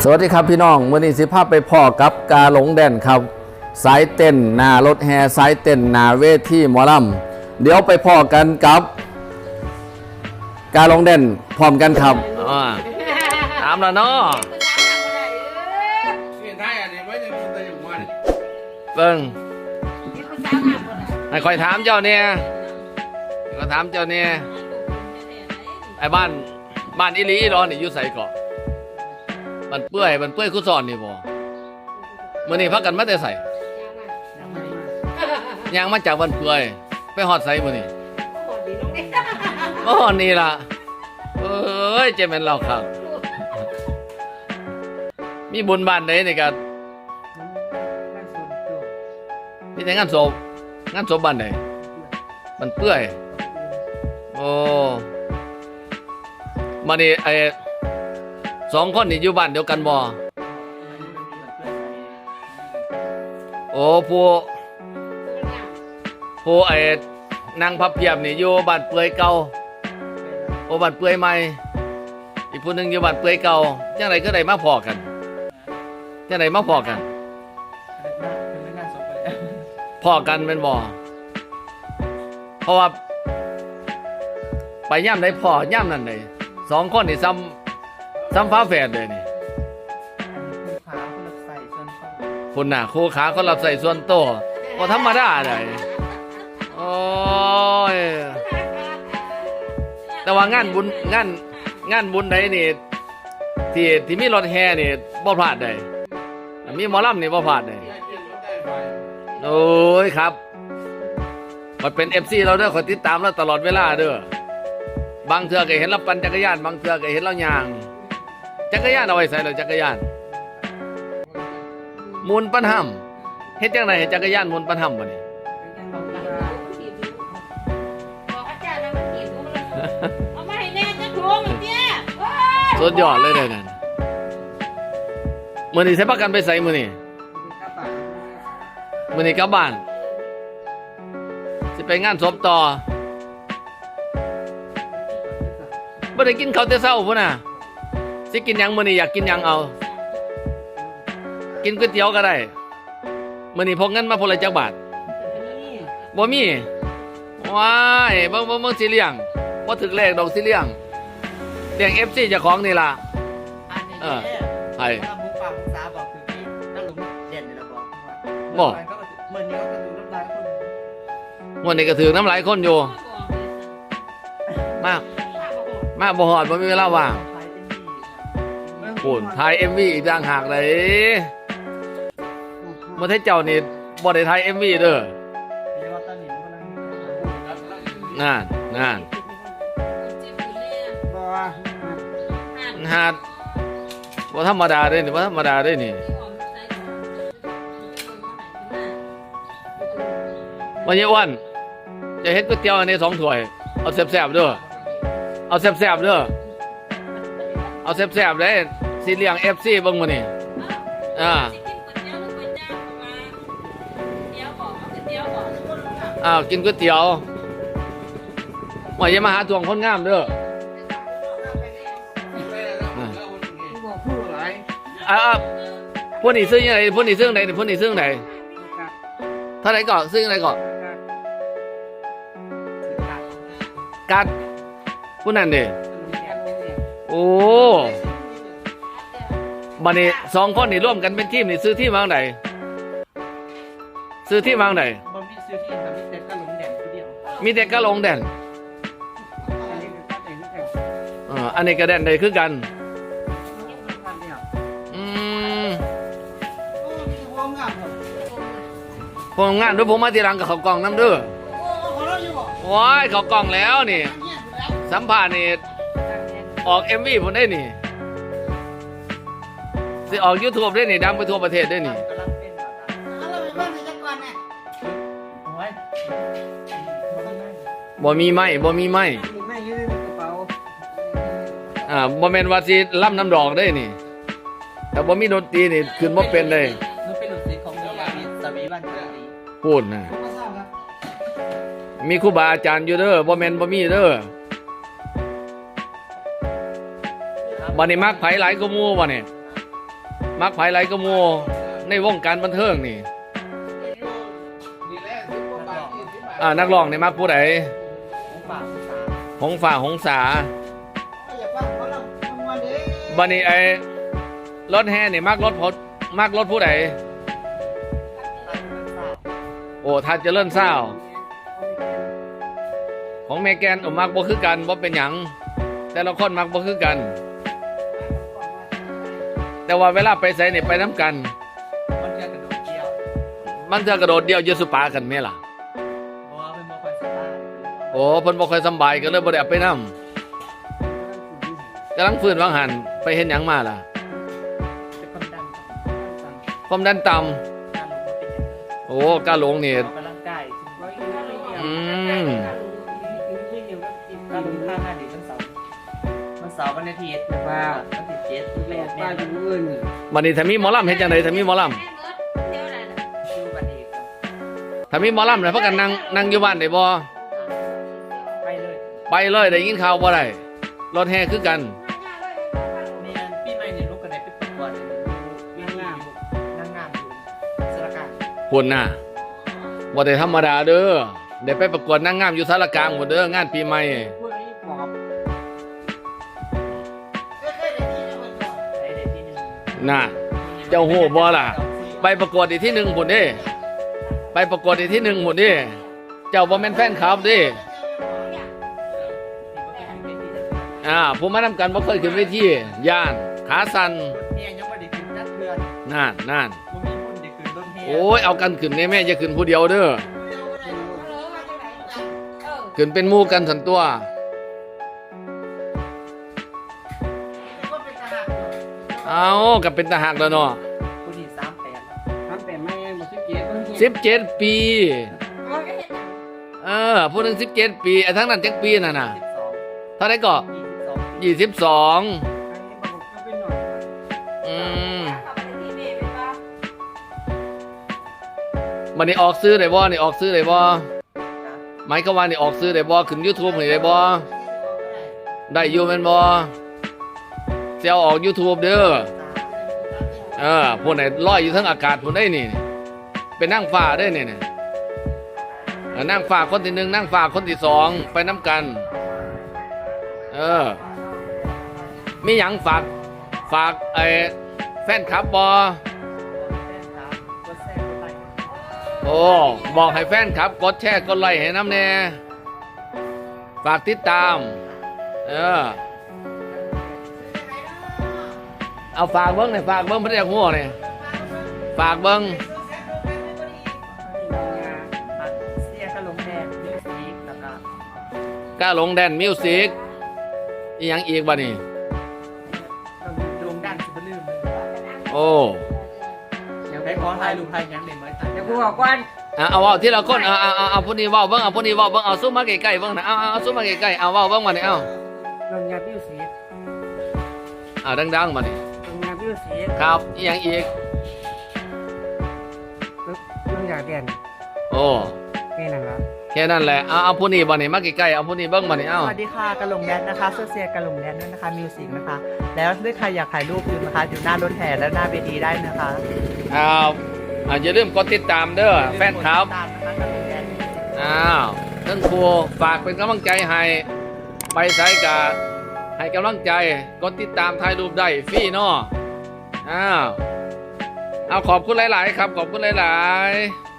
สวัสดีครับพี่น้องวันนี้สิภาพไปพ่อกับกาหลงแดนครับ สายเต้นหนารถแห่สายเต้นหนาเวทีหมอลำเดี๋ยวไปพ่อกันกับ กาหลงแดนพร้อมกันครับอ่าถามแล้วเนาะเสียงไทยอันนี้ไม่ได้ยินแต่อย่างมันเบิ่งให้คอยถามเจ้าเนี่ยก็ถามเจ้าเนี่ยไอ้บ้านบ้านอิลีอีรอนนี่อยู่ใส่เกาะ มันเปื่อยมันเปื่อยคุซอนนี่บ่มื้อนี้พักกันมาแต่ใส่ยางมาจากวันเปื่อย ไปฮอดใส่มื้อนี้มาฮอดนี่ล่ะเอ้ยเจแม่นเราครับ มีบุญบ้านใดนี่ก็นี่แต่งานศพงานศพบ้านไหนมันเปื่อย โอ้มานี่ไอ้ สองคนนี่อยู่บ้านเดียวกันบ่โอ้ผู้ผู้ไอ้นางพับเพียบนี่อยู่บ้านเปื่อยเก่าโอ้บ้านเปื่อยใหม่ อีกผู้หนึ่งอยู่บ้านเปื่อยเก่าจังไรก็ได้มาพอกันจังไรมาพอกันพอกันเป็นบ่เพราะว่าไปย่ำได้พ่อย่ำนั่นเลยสองคนนี่ซ้ำ ซ้ำฟ้าแฝดเลยนี่คุณน่ะคู่ขาเขารับใส่ส่วนโตวก็ธรรมดาเลยโอ้ยแต่ว่างานบุญงานงานบุญใดนี่ที่ที่มีรถแห่นี่บ่พลาดเลยมีหมอลำนี่บ่พลาดเลยได้เปลี่ยนรถได้ไปโอ้ยครับมันเป็นเอฟซีเราเด้อคอยติดตามเราตลอดเวลาเด้อบางเทือก็เห็นเราปั่นจักรยานบางเทือก็เห็นเราย่าง จักรยานเอาไว้ใส่เลยจักรยานหมุนปันห้ำเฮ็ดจังไดให้จักรยานหมุนปันห้ำบ่นี่เอามาให้แน่จะทวงเนี่ยสุดยอดเลยเด้อนั่นมื้อนี้ใช้ประกันไปใส่มื้อนี้มื้อนี้กลับบ้านสิไปงานศพต่อบ่ได้กินข้าวแต่เช้าพุ่นน่ะ สิกินหยังมื้อนี้อยากกินหยังเอา กินก๋วยเตี๋ยวก็ได้มื้อนี้พกเงินมาพนละจักบาทบ่มีว้ายเบิ่งเบิ่งเบิ่งสิเลี้ยงบ่ถึกเลขดอกสิเลี้ยงเลี้ยง FC เจ้าของนี่ล่ะเออไผถ้ามุกปากมุกสาบอกคือพี่นั่งหลุมเด่นเลยนะบอกบ่เหมือนนี้ก็ดูน้ำลายคนวันนี้ก็ถือน้ำลายคนอยู่มาก มากบ่ฮอดบ่มีเวลาว่างไทยเปุ่นถ่าย MV อีกต่างหากเลยบ่ให้เจ้านี่บ่ได้ถ่าย MV เด้อเรียกว่าตอนนี้มันนั่นั่นนั่นบอกว่าธรรมดาเด้นี่บ่าธรรมดาเด้นี่วันนี้อ้วันจะเฮ็ดก๋วยเตี๋ยวอันนี้สองถ้วย เอาแซ่บๆเด้อเอาแซ่บๆเด้อเอาแซ่บๆเลย สิเหลี้ยง FC เบิ่งมื้อนี้อ่าอ้าวกินก๋วยเตี๋ยวว่าอย่ามาหาทวงคนงามเด้ออ่าพวกนี้ซื้อยังไงพวกนี้ซื้อไหนพวกนี้ซื้อไหนเท่าไหร่ก่อนซื้ออะไหนก่อนกัดผู้นั้นเด้โอ้ บันนี้สองคนนี่ร่วมกันเป็นทีมนี่ซื้อที่มาทางไหนซื้อที่มาทางไหนบอมบี้ซื้อที่ทำที่เต็มก็หลุมเด่นคนเดียวมีแต่กะลงแดนอันนี้คือการแต่งที่แต่งอ่าอันนี้กระแดนใดคือกันพันเนี่ยอืมโอ้มีความงามครับพวกงานด้วยผมมาทีหลังกับเขากล่องน้ำเด้อโอ้ขอร้องอยู่บอกว้ายเขากล่องแล้วนี่เงียบแล้วสัมภาษณ์นี่ออกเอ็มวีผมได้นี่ สิออกยูทูบได้นี่ดังไปทั่วประเทศได้นี่เป็นแบบนั้นเราไปบ้านในจักรวาลน่ะบ่มีไม้บ่มีไม้มีแม่ยืดในกระเป๋าอ่าบ่แม่นว่าสิล่ำน้ำดอกได้นี่ แต่บ่มีดนตรีนี่ขึ้นบ่เป็นเลยมันเป็นหลุมสีของมีอาวิสวีวันเกิดดีพูดนะมีครูบาอาจารย์อยู่เด้อบ่แม่นบ่มีเด้อบัดนี้มักไผหลายกว่ามู่บ่นี่ มักไผไหลก็โมในวงการบันเทิงนี่อ่านักร้องนี่มักผู้ใดหงฝ่าหงสาอย่าฟังเขาบันนี้ไอ้รถแห่นี่มักรถพมักรถผู้ใดโอ้ทัดเจริญเศร้าของแม่แกนโอ้มักบ่คือกันบ่เป็นหยังแต่ละคนมักบ่คือกัน แต่ว่าเวลาไปใส่นี่ไปน้ำกัน มันจะกระโดดเกี่ยวมันจะกระโดดเดียวเยสุปากันไหมล่ะเพราะว่าเป็นโมคอยสตาร์โอ้เพิ่นบ่ค่อยสำบายก็เลยบ่ได้เอาไปนํกำลังฟื้นวางหันไปเห็นหยังมาล่ะ เป็นความดันต่ำความดันต่ำการลงมาเป็นอย่างนี้โอ้กาหลงนี่ออกกำลังกายถึงร้อยอืมการลงท่าหน้าดีวันเสาร์วันเสาร์วันอาทิตย์แบบว่า วันที่เจ็ดแปดแม่นบัดนี้ถ้ามีหมอลำเฮ็ดจังไดถ้ามีหมอลำแม่เบิดเดี๋ยวนั้นน่ะคิวกันเองครับถ้ามีหมอลำแล้วพากันนั่งนั่งอยู่บ้านได้บ่ไปเลยไปเลยได้ยินข่าวบ่ได้รถแห่คือกัน เมียนพี่ไม่ในลูกกันไหนไปประกวดวิ่งงามนั่งงามอยู่สระการพุ่นน่ะบ่ได้ธรรมดาเด้อได้ไปประกวดนางงามอยู่สารกลางหมดเด้องานปีใหม่ น่ะเจ้าฮู้บ่ล่ะ ไปประกวดอีกที่หนึ่งพุ่นด้ไปประกวดอีกที่หนึ่งพุ่นด้เจ้าบ่แมนแฟนคลับด้อ่าผู้มานำกันบ่เคยขึ้นเวทีย่านขาสันเมียยังไม่ได้ขึ้นจัดเพื่อนนั่นนั่นมันมีคนได้ขึ้นรถเมียโอ้ยเอากันขึ้นแน่แม่อย่าขึ้นผู้เดียวเด้อเออมาจากไหนออขึ้นเป็นมู่กันสันตัว เอากับเป็นทหารแล้วเนาะผู้ที่สามแปดทำแต่ไม่หมดสิบเจ็ดสิบเจ็ดปี เอาไปเฮ็ดหยังเออผู้หนึ่งสิบเจ็ดปีไอ้ทั้งนั้นจักปีน่ะน่ะสิบสองเท่าไหรก็ยี่สิบสองยี่สิบสองอันนี้บอกก็เป็นหน่อยอืมเอาไปที่แม่เป็นว่ามันนี่ออกซื้อได้บ่นี่ออกซื้อได้บ่หมายก็ว่านี่ออกซื้อได้บ่ขึ้นยูทูบนี่ได้บ่ได้อยู่แม่นบ่ เสียวออก YouTube เด้อเออพวกไหนลอยอยู่ทั้งอากาศพวกได้นี่ เป็นนั่งฟ้าได้นี่นี่นั่งฟ้าคนที่หนึ่งนั่งฟ้าคนที่สองไปน้ำกัน เออมีหยังฝากฝากไอ้แฟนคลับบอโอ้บอกให้แฟนคลับ กดแชร์กดไลค์ให้น้ำแน่ฝากติดตาม เออ เอาฝากเบิ้งหน่อยฝากเบิ้งพระเจ้าหัวเนี่ยฝากเบิ้งเสียกระลงแดงมิวสิกแล้วก็กล้าลงแดนมิวสิกอีหยังอีกบ่นี่ดวงดันสุดลืมโอ้ยังได้ขอถ่ายรูปถ่ายยังเด่นไว้ถ่ายเดี๋ยวกูบอกก่อนเอาเอาเอาที่เราคนเอาเอาเอาเอาผู้นี้เว่าเบิ้งเอาผู้นี้เว่าเบิ้งเอาสู้มาใกล้ๆเบิ้งนะเอาเอาเอาสู้มาใกล้ๆเอาเว่าเบิ้งมาเนี่ยเอาลงยาพิวสีเอาดังๆมาเนี่ย ลงยาพิวสีครับอีหยังอีกลงยาเด่นโอ้นี่นั่นละแค่นั้นแหละเอาเอาผู้นี้บ่นี่มาใกล้ๆเอาผู้นี้เบิ้งมาเนี่ยเอาสวัสดีค่ะกระลงแดนนะคะเสื้อเสียกระลงแดนด้วยนะคะมิวสิกนะคะ แล้วถ้าใครอยากถ่ายรูปอยู่นะคะอยู่หน้ารถแห่และหน้าเวทีได้นะคะเอาเอาอย่าลืมกดติดตามเด้อแฟนคลับ ตามนะคะกระลงแดน อ้าวท่านครูฝากเป็นกำลังใจให้ไปใช้กาให้กำลังใจ กดติดตามถ่ายรูปได้ฟรีเนาะ อ้าว เอาขอบคุณหลาย ๆ ครับ ขอบคุณหลาย ๆ